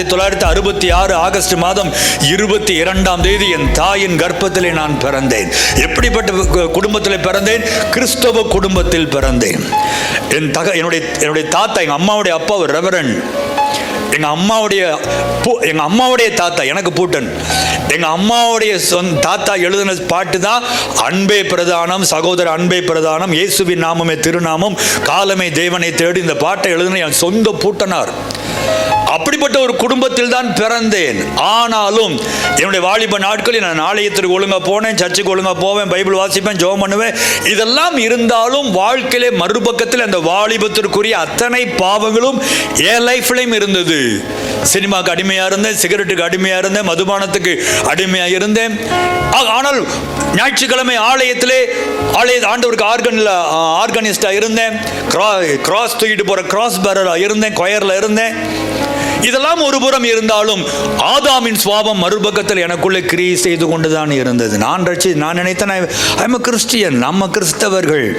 ஆயிரத்தி தொள்ளாயிரத்தி அறுபத்தி ஆறு ஆகஸ்ட் மாதம் இருபத்தி இரண்டாம் தேதி என் தாயின் கர்ப்பத்திலே நான் பிறந்தேன். எப்படிப்பட்ட குடும்பத்தில் பிறந்தேன்? கிறிஸ்தவ குடும்பத்தில் பிறந்தேன். என் தக என்னுடைய என்னுடைய தாத்தா எங்கள் அம்மாவுடைய அப்பா ஒரு ரெவரன் எங்க அம்மாவுடைய பூ- எங்க அம்மாவுடைய தாத்தா எனக்கு பூட்டன். எங்க அம்மாவுடைய சொந்த தாத்தா எழுதின பாட்டு தான் அன்பே பிரதானம் சகோதர அன்பே பிரதானம் இயேசுவின் நாமமே திருநாமம் காலமே தேவனை தேடி இந்த பாட்டை எழுதின என் சொந்த பூட்டனார். அப்படிப்பட்ட ஒரு குடும்பத்தில் தான் பிறந்தேன். ஆனாலும் என்னுடைய வாலிப நாட்களில் நான் ஆலயத்திற்கு ஒழுங்காக போனேன் சர்ச்சுக்கு ஒழுங்காக போவேன் பைபிள் வாசிப்பேன் ஜோம் பண்ணுவேன். இதெல்லாம் இருந்தாலும் வாழ்க்கையிலே மறுபக்கத்தில் அந்த வாலிபத்திற்குரிய அத்தனை பாவங்களும் என் லைஃப்லையும் இருந்தது. சினிமாக்கு அடிமையா இருந்தேன் சிகரெட்டுக்கு அடிமையா இருந்தேன் மதுபானத்துக்கு அடிமையா இருந்தேன். ஆ- ஆனால் ஞாயிற்றுக்கிழமை ஆலயத்திலே ஆலய ஆண்டவருக்கு ஆர்கனில் ஆர்கனிஸ்டா இருந்தேன். கிராஸ் தூக்கிட்டு போற கிராஸ் பேரரா இருந்தேன் கொயர்ல இருந்தேன். இதெல்லாம் ஒரு புறம் இருந்தாலும் ஆதாமின் சுவாபம் மறுபக்கத்தில் எனக்குள்ளே கிரியை செய்து கொண்டுதான் இருந்தது. நான் ரட்சி நான் நினைத்தேன் ஐம கிறிஸ்டியன் நம்ம கிறிஸ்தவர்கள்.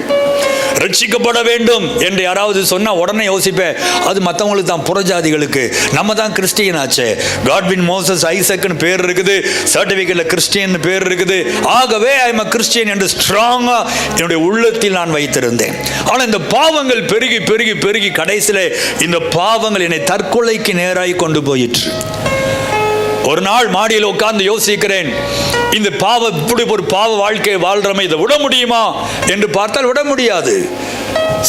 ரட்சிக்கப்பட வேண்டும் என்று யாராவது சொன்னால் உடனே யோசிப்பேன். அது மற்றவங்களுக்கு தான் புறஜாதிகளுக்கு. நம்ம தான் கிறிஸ்டியன் ஆச்சே. காட்வின் மோசஸ் ஐசக்னு பேர் இருக்குது. சர்டிஃபிகேட்ல கிறிஸ்டியன் பேர் இருக்குது. ஆகவே ஐ எம் கிறிஸ்டியன் என்று ஸ்ட்ராங்காக என்னுடைய உள்ளத்தில் நான் வைத்திருந்தேன். ஆனால் இந்த பாவங்கள் பெருகி பெருகி பெருகி கடைசியில் இந்த பாவங்கள் என்னை தற்கொலைக்கு நேராகி கொண்டு போயிற்று. ஒரு நாள் மாடியில் உட்கார்ந்து யோசிக்கிறேன். இந்த பாவ இப்படி ஒரு பாவ வாழ்க்கை வாழ்றமே இதை விட முடியுமா என்று பார்த்தால் விட முடியாது.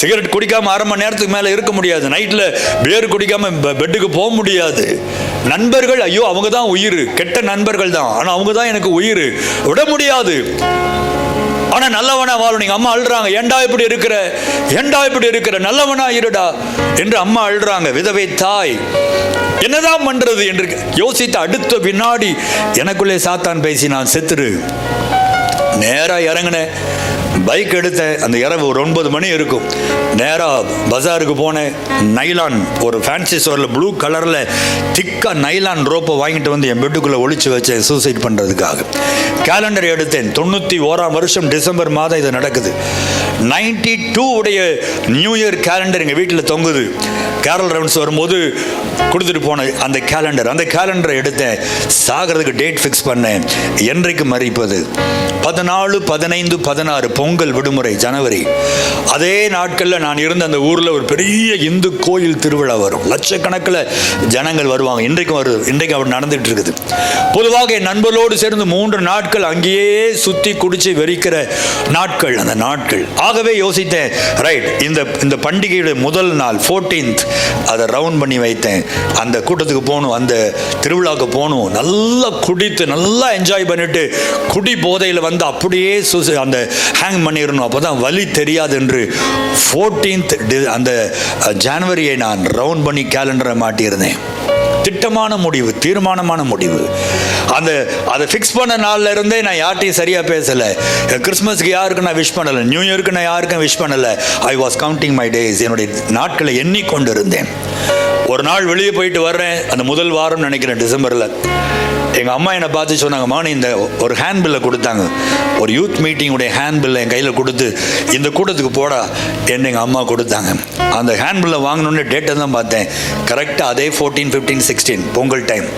சிகரெட் குடிக்காம அரை மணி நேரத்துக்கு மேல இருக்க முடியாது. நைட்ல பேர் குடிக்காம பெட்டுக்கு போக முடியாது. நண்பர்கள் ஐயோ அவங்க தான் உயிர். கெட்ட நண்பர்கள் தான். ஆனால் அவங்க தான் எனக்கு உயிர். விட முடியாது. ஆனா நல்லவனா வாழும் நீங்க அம்மா அழுறாங்க. ஏண்டா இப்படி இருக்கிற? ஏண்டா இப்படி இருக்கிற? நல்லவனா இருடா என்று அம்மா அழுறாங்க. விதவை தாய் என்னதான் பண்றது என்று யோசித்த அடுத்த வினாடி எனக்குள்ளே சாத்தான் பேசி நான் செத்துரு. நேரா இறங்கினேன். பைக் எடுத்தேன். அந்த இரவு ஒரு ஒன்பது மணி இருக்கும். நேராக பஜாருக்கு போனேன். நைலான் ஒரு ஃபேன்சி ஸ்டோரில் ப்ளூ கலரில் திக்காக நைலான் ரோப்பை வாங்கிட்டு வந்து என் பெட்டுக்குள்ளே ஒழிச்சு வச்சேன் சூசைட் பண்ணுறதுக்காக கேலண்டர் எடுத்தேன். தொண்ணூற்றி ஓராம் வருஷம் டிசம்பர் மாதம் இது நடக்குது. நைன்டி டூ உடைய நியூ இயர் கேலண்டர் எங்கள் வீட்டில் தொங்குது. கேரல் ரவுண்ட்ஸ் வரும்போது கொடுத்துட்டு போன அந்த கேலண்டர் அந்த கேலண்டரை எடுத்தேன். சாகிறதுக்கு டேட் ஃபிக்ஸ் பண்ணேன். என்றைக்கு மறிப்பது. பதினாலு பதினைந்து பதினாறு பொங்கல் விடுமுறை ஜனவரி. அதே நாட்களில் நான் இருந்த அந்த ஊரில் ஒரு பெரிய இந்து கோயில் திருவிழா வரும். லட்சக்கணக்கில் ஜனங்கள் வருவாங்க. இன்றைக்கும் வரு இன்றைக்கு அவர் நடந்துட்டு இருக்குது பொதுவாக என் நண்பர்களோடு சேர்ந்து மூன்று நாட்கள் அங்கேயே சுற்றி குடிச்சு வெறிக்கிற நாட்கள் அந்த நாட்கள். ஆகவே யோசித்தேன் ரைட் இந்த இந்த பண்டிகையுடைய முதல் நாள் 14th அதை ரவுண்ட் பண்ணி வைத்தேன். அந்த கூட்டத்துக்கு போகணும் அந்த திருவிழாவுக்கு போகணும். நல்லா குடித்து நல்லா என்ஜாய் பண்ணிட்டு குடி போதையில் வந்து அப்படியே சூசை அந்த ஹேங் பண்ணிடணும். அப்போ தான் வலி தெரியாது என்று 14th அந்த ஜான்வரியை ஜனவரியை நான் ரவுண்ட் பண்ணி கேலண்டரை மாட்டியிருந்தேன். திட்டமான முடிவு தீர்மானமான முடிவு. அந்த அதை ஃபிக்ஸ் பண்ண நாளில் இருந்தே நான் யார்ட்டையும் சரியாக பேசலை. கிறிஸ்மஸ்க்கு யாருக்கு நான் விஷ் பண்ணலை. நியூ இயருக்கு நான் யாருக்கும் விஷ் பண்ணலை. I was counting my days என்னுடைய நாட்களை எண்ணிக்கொண்டு இருந்தேன் ஒரு நாள் வெளியே போயிட்டு வர்றேன். அந்த முதல் வாரம் நினைக்கிறேன் டிசம்பரில். எங்கள் அம்மா என்னை பார்த்து சொன்னாங்கம்மா நீ இந்த ஒரு ஹேண்ட்பில்லை கொடுத்தாங்க. ஒரு யூத் மீட்டிங்குடைய ஹேண்ட்பில்லை என் கையில் கொடுத்து இந்த கூட்டத்துக்கு போடா என்று எங்கள் அம்மா கொடுத்தாங்க. அந்த ஹேண்ட்பில்லை வாங்கினோடனே டேட்டை தான் பார்த்தேன். கரெக்டாக அதே fourteen fifteen sixteen Pongal time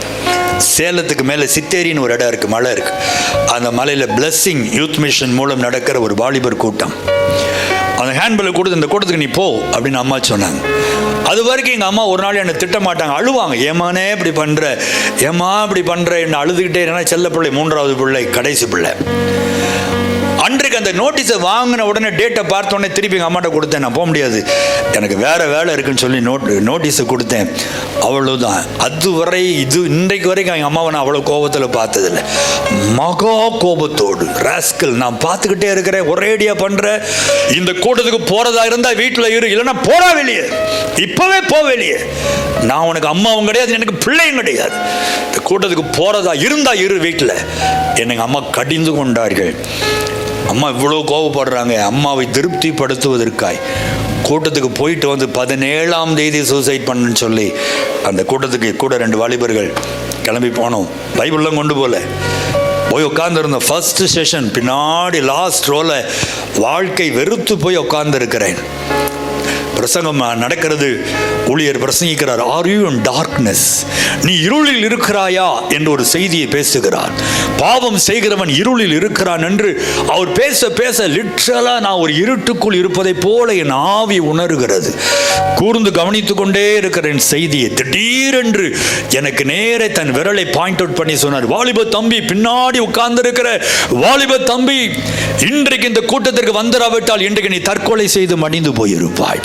சேலத்துக்கு மேலே சித்தேரின்னு ஒரு இடம் இருக்குது மலை இருக்குது அந்த மலையில் பிளஸ்ஸிங் யூத் மிஷன் மூலம் நடக்கிற ஒரு வாலிபர் கூட்டம். அந்த ஹேண்ட்பில்லை கொடுத்து இந்த கூட்டத்துக்கு நீ போ அப்படின்னு அம்மா சொன்னாங்க. அது வரைக்கும் எங்கள் அம்மா ஒரு நாள் என்னை திட்ட மாட்டாங்க அழுவாங்க. ஏமானே இப்படி பண்ணுற ஏமா இப்படி பண்ணுற என்ன அழுதுகிட்டே என்ன செல்ல பிள்ளை மூன்றாவது பிள்ளை கடைசி பிள்ளை. அந்த நோட்டீஸை வாங்கின உடனே டேட்டை பார்த்த உடனே திருப்பி எங்கள் அம்மாட்ட கொடுத்தேன். நான் போக முடியாது. எனக்கு வேற வேலை இருக்குன்னு சொல்லி நோட் நோட்டீஸை கொடுத்தேன். அவ்வளவுதான். அதுவரை இது இன்றைக்கு வரைக்கும் எங்கள் அம்மாவை நான் அவ்வளோ கோபத்தில் பார்த்ததில்ல. மகா கோபத்தோடு ராஸ்கல் நான் பார்த்துக்கிட்டே இருக்கிறேன். ஒரேடியாக பண்ணுறேன் இந்த கூட்டத்துக்கு போகிறதா இருந்தால் வீட்டில் இரு. இல்லைன்னா போடா வெளியே. இப்போவே போ வெளியே. நான் உனக்கு அம்மாவும் கிடையாது எனக்கு பிள்ளையும் கிடையாது. இந்த கூட்டத்துக்கு போகிறதா இருந்தால் இரு வீட்டில். என்னங்க அம்மா கடிந்து கொண்டார்கள். அம்மா இவ்வளோ கோவப்படுறாங்க. அம்மாவை திருப்திப்படுத்துவதற்காய். கூட்டத்துக்கு போயிட்டு வந்து பதினேழாம் தேதி சூசைட் பண்ணுன்னு சொல்லி அந்த கூட்டத்துக்கு கூட ரெண்டு வாலிபர்கள் கிளம்பி போனோம். பைபிள்லாம் கொண்டு போகல போய் உட்காந்துருந்த ஃபஸ்ட்டு செஷன் பின்னாடி லாஸ்ட் ரோவில் வாழ்க்கை வெறுத்து போய் உட்காந்துருக்கிறேன் பிரசங்கம் நடக்கிறது? ஊழியர் பிரசங்கிக்கிறார் ஆர் யூ இன் டார்க்னஸ் நீ இருளில் இருக்கிறாயா? என்று ஒரு செய்தியை பேசுகிறார். பாவம் செய்கிறவன் இருளில் இருக்கிறான் என்று அவர் பேச பேச லிட்ரலாக நான் ஒரு இருட்டுக்குள் இருப்பதைப் போல என் ஆவி உணர்கிறது. கூர்ந்து கவனித்து கொண்டே இருக்கிற என் செய்தியை திடீரென்று எனக்கு நேரே தன் விரலை பாயிண்ட் அவுட் பண்ணி சொன்னார். வாலிப தம்பி பின்னாடி உட்கார்ந்திருக்கிற வாலிப தம்பி இன்றைக்கு இந்த கூட்டத்திற்கு வந்துடாவிட்டால் இன்றைக்கு நீ தற்கொலை செய்து மடிந்து போயிருப்பாய்.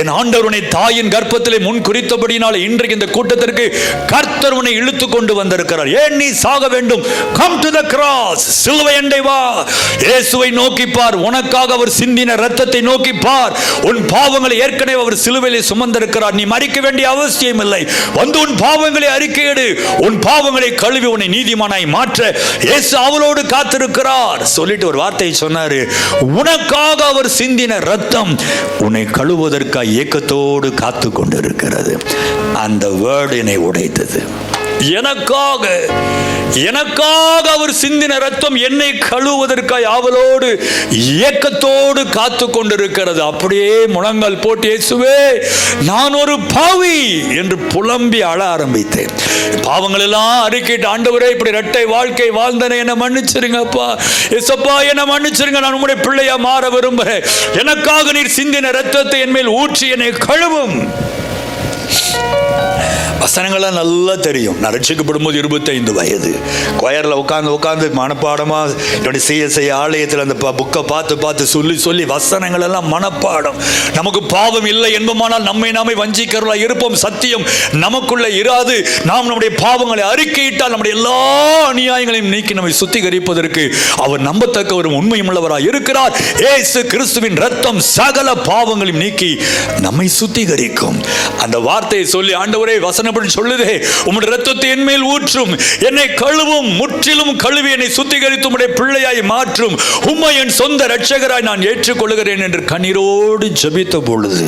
என் ஆண்டவனை தாயின் கர்ப்பத்திலே முன் குறித்தபடினால் இன்றைக்கு இந்த கூட்டத்திற்கு கர்த்தர் உன்னை இழுத்து கொண்டு வந்திருக்கிறார். ஏன் நீ சாக வேண்டும்? கம் டு த கிராஸ் சிலுவை அண்டை வா. இயேசுவை நோக்கி பார். உனக்காக அவர் சிந்தின ரத்தத்தை நோக்கி பார். உன் பாவங்களை ஏற்கனவே அவர் சிலுவையிலே சுமந்திருக்கிறார். நீ மறிக்க வேண்டிய அவசியம் இல்லை. வந்து உன் பாவங்களை அறிக்கையிடு உன் பாவங்களை கழுவி உன்னை நீதிமானாய் மாற்ற. இயேசு அவளோடு காத்திருக்கிறார். சொல்லிட்டு ஒரு வார்த்தையை சொன்னாரு. உனக்காக அவர் சிந்தின ரத்தம் உன்னை கழுவது கழுவுவதற்காக இயக்கத்தோடு காத்து கொண்டிருக்கிறது. அந்த வேர்டு என்னை உடைத்தது. எனக்காக எனக்காக அவர் சிந்தின ரத்தம் என்னை கழுவுவதற்காய் ஆவலோடு ஏக்கத்தோடு காத்து கொண்டிருக்கிறது. அப்படியே முழங்கால் போட்டு இயேசுவே நான் ஒரு பாவி என்று புலம்பி அழ ஆரம்பித்தேன். பாவங்கள் எல்லாம் அறிக்கைட்டு ஆண்டவரே இப்படி இரட்டை வாழ்க்கை வாழ்ந்தனே என்ன மன்னிச்சிருங்கப்பா எசப்பா என்ன மன்னிச்சிருங்க. நான் உங்களுடைய பிள்ளையா மாற விரும்புகிறேன். எனக்காக நீர் சிந்தின ரத்தத்தை என் மேல் ஊற்றி என்னை கழுவும். வசனங்கள்லாம் நல்லா தெரியும். நான் ரட்சிக்கப்படும் போது இருபத்தைந்து வயது. கொயரில் உட்காந்து உட்காந்து மனப்பாடமாக என்னுடைய சிஎஸ்ஐ ஆலயத்தில் அந்த புக்கை பார்த்து பார்த்து சொல்லி சொல்லி வசனங்கள் எல்லாம் மனப்பாடம். நமக்கு பாவம் இல்லை என்பமானால் நம்மை நாமே வஞ்சிக்கிறவர்களாக இருப்போம். சத்தியம் நமக்குள்ள இராது. நாம் நம்முடைய பாவங்களை அறிக்கையிட்டால் நம்முடைய எல்லா அநியாயங்களையும் நீக்கி நம்மை சுத்திகரிப்பதற்கு அவர் நம்பத்தக்கவரும் உண்மையும் உள்ளவராக இருக்கிறார். ஏசு கிறிஸ்துவின் ரத்தம் சகல பாவங்களையும் நீக்கி நம்மை சுத்திகரிக்கும். அந்த வார்த்தையை சொல்லி ஆண்டவரே வசனப்படி சொல்லுதே உம்முடைய ரத்தத்தை என்மேல் ஊற்றும் என்னை கழுவும் முற்றிலும் கழுவி என்னை சுத்திகரித்து உம்முடைய பிள்ளையாய் மாற்றும் உம்மை என் சொந்த ரட்சகராய் நான் ஏற்றுக்கொள்கிறேன் என்று கண்ணீரோடு ஜபித்த பொழுது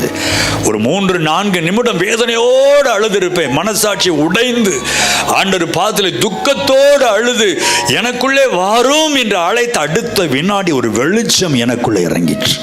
ஒரு மூன்று நான்கு நிமிடம் வேதனையோடு அழுதிருப்பேன். மனசாட்சி உடைந்து ஆண்டர் பாதத்தில் துக்கத்தோடு அழுது எனக்குள்ளே வரும் என்று அழைத்த அடுத்த வினாடி ஒரு வெளிச்சம் எனக்குள்ளே இறங்கிற்று.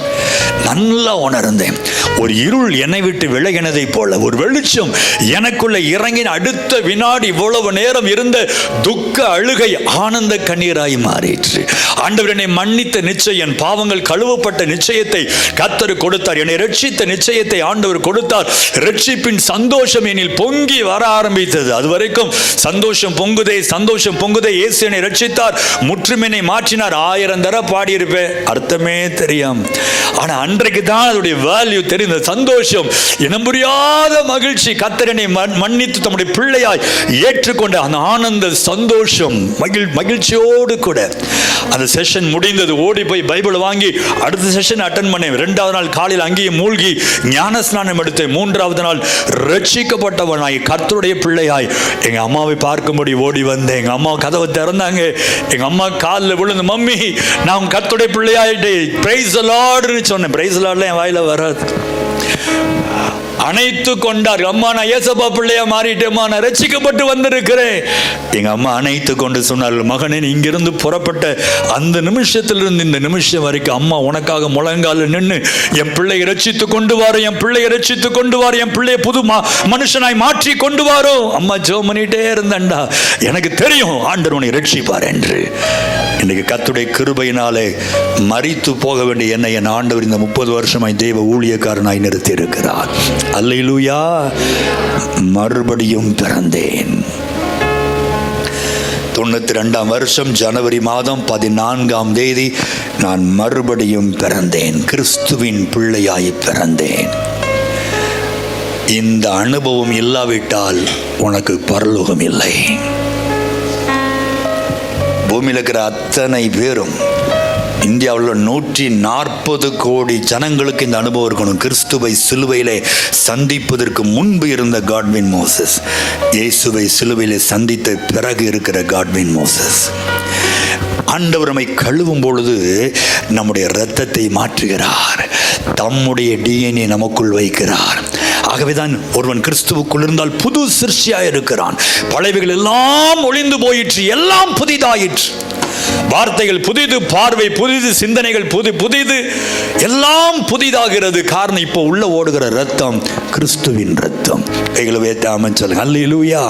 நல்லா உணர்ந்தேன். ஒரு இருள் என்னை விட்டு விலகினதைப் போல ஒரு வெளிச்சம் எனக்குள்ள இறங்கின அடுத்த வினாடி இவ்வளவு நேரம் இருந்த துக்க அழுகை ஆனந்த கண்ணீராய் மாறிற்று. ஆண்டவர் என்னை மன்னித்த நிச்சயம் என் பாவங்கள் கழுவப்பட்ட நிச்சயத்தை கத்தர் கொடுத்தார். என்னை ரட்சித்த நிச்சயத்தை ஆண்டவர் கொடுத்தார். ரட்சிப்பின் சந்தோஷம் என்னில் பொங்கி வர ஆரம்பித்தது. அது வரைக்கும் சந்தோஷம் பொங்குதே சந்தோஷம் பொங்குதே இயேசு என்னை ரட்சித்தார் முற்றும் மாற்றினார். ஆயிரம் தர பாடியிருப்பேன். அர்த்தமே தெரியும். ஆனா அன்றைக்கு தான் அதோடைய வேல்யூ தெரிந்த சந்தோஷம். இனம் புரியாத மகிழ்ச்சி கத்தரனை மன்னித்து தம்முடைய பிள்ளையாய் ஏற்றுக்கொண்ட அந்த ஆனந்த சந்தோஷம். மகிழ் மகிழ்ச்சியோடு கூட. அந்த செஷன் முடிந்தது. ஓடி போய் பைபிள் வாங்கி அடுத்த செஷன் அட்டன் பண்ணேன். ரெண்டாவது நாள் காலையில் அங்கேயே மூழ்கி ஞான ஸ்நானம் எடுத்தேன். மூன்றாவது நாள் ரட்சிக்கப்பட்டவனாய் கர்த்தருடைய பிள்ளையாய் எங்க அம்மாவை பார்க்கும்படி ஓடி வந்தேன். எங்க அம்மா கதவை திறந்தாங்க. எங்க அம்மா காலில் விழுந்து மம்மி நான் கர்த்தருடைய பிள்ளையாயிட்டே பிரைஸ் லார்டுன்னு சொன்னேன். பிரைஸ் லார்ட்ல என் வாயில வராது. அணைத்து கொண்டார் அம்மா நான் ஏசப்பா பிள்ளையா மாறிட்டேம்மா நான் ரசிக்கப்பட்டு வந்திருக்கிறேன். எங்க அம்மா அனைத்து கொண்டு சொன்னார்கள் மகனே இங்கிருந்து புறப்பட்ட அந்த நிமிஷத்திலிருந்து இந்த நிமிஷம் வரைக்கும் அம்மா உனக்காக முழங்கால நின்று என் பிள்ளையை ரசித்து கொண்டு வாரோ என் பிள்ளையை ரட்சித்து கொண்டு வாரோ என் பிள்ளையை புது மனுஷனாய் மாற்றி கொண்டு வாரோ. அம்மா ஜோ பண்ணிட்டே இருந்தேன்டா. எனக்கு தெரியும் ஆண்டர் உன்னை ரட்சிப்பார் என்று. இன்றைக்கு கத்துடைய கிருபையினாலே மறித்து போக வேண்டிய என்னை என் ஆண்டவர் இந்த முப்பது வருஷமாய் தெய்வ ஊழியக்காரனாய் நிறுத்தி இருக்கிறார் மறுபடியும் பிறந்தேன். தொண்ணூற்றி ரெண்டாம் வருஷம் ஜனவரி மாதம் பதினான்காம் தேதி நான் மறுபடியும் பிறந்தேன். கிறிஸ்துவின் பிள்ளையாய் பிறந்தேன். இந்த அனுபவம் இல்லாவிட்டால் உனக்கு பரலோகம் இல்லை. பூமியில் இருக்கிற அத்தனை பேரும் இந்தியாவில் நூற்றி நாற்பது கோடி ஜனங்களுக்கு இந்த அனுபவம் இருக்கணும். கிறிஸ்துவை சிலுவையிலே சந்திப்பதற்கு முன்பு இருந்த காட்வின் மோசஸ். இயேசுவை சிலுவையிலே சந்தித்த பிறகு இருக்கிற காட்வின் மோசஸ். ஆண்டவர் நம்மை கழுவும் பொழுது நம்முடைய இரத்தத்தை மாற்றுகிறார். தம்முடைய டிஎன்ஏ நமக்குள் வைக்கிறார். ஆகவேதான் ஒருவன் கிறிஸ்துவுக்குள் இருந்தால் புது சிருஷ்டியாய் இருக்கிறான். பழையவைகள் எல்லாம் ஒளிந்து போயிற்று எல்லாம் புதிதாயிற்று. வார்த்தைகள் புதிது பார்வை புதிது சிந்தனைகள் புது புதிது எல்லாம் புதிதாகிறது. காரணம் இப்போ உள்ள ஓடுகிற ரத்தம் கிறிஸ்துவின் ரத்தம் கைகளை வைத்தாமன் சொல்லுங்க. அல்லேலூயா.